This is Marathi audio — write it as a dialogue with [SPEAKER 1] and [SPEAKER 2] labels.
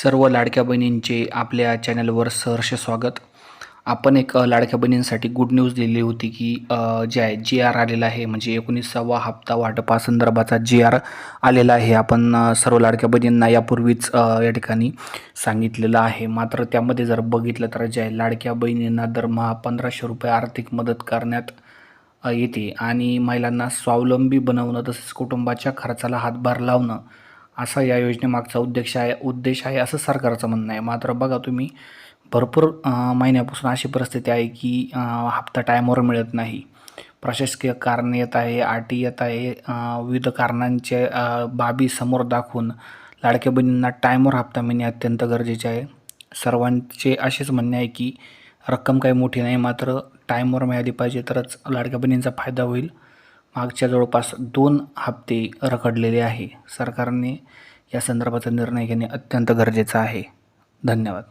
[SPEAKER 1] सर्व लाडक्या बहिणींचे आपल्या चॅनलवर सहर्ष स्वागत. आपण एक लाडक्या बहिणींसाठी गुड न्यूज दिली होती की जे आहे जी आर आलेला आहे. म्हणजे एकोणीसावा हप्ता वाटपासंदर्भाचा जी आर आलेला आहे. आपण सर्व लाडक्या बहिणींना यापूर्वीच या ठिकाणी सांगितलेलं आहे. मात्र त्यामध्ये जर बघितलं तर जे आहे लाडक्या बहिणींना दरमहा पंधराशे रुपये आर्थिक मदत करण्यात येते. आणि महिलांना स्वावलंबी बनवणं तसेच कुटुंबाच्या खर्चाला हातभार लावणं असा या योजनेमागचा उद्देश आहे उद्देश आहे असं सरकारचं म्हणणं आहे. मात्र बघा तुम्ही भरपूर महिन्यापासून अशी परिस्थिती आहे की हप्ता टायमवर मिळत नाही. प्रशासकीय कारण येत आहे आटी येत आहे विविध कारणांचे बाबी समोर दाखवून लाडक्या बहिणींना टायमवर हप्ता मिळणे अत्यंत गरजेचे आहे. सर्वांचे असेच म्हणणे आहे की रक्कम काही मोठी नाही मात्र टाईमवर मिळाली पाहिजे तरच लाडक्या बहिणींचा फायदा होईल. मागच्या जवळपास दोन हप्ते रखडलेले आहे. सरकारने या संदर्भाचा निर्णय घेणे अत्यंत गरजेचं आहे. धन्यवाद.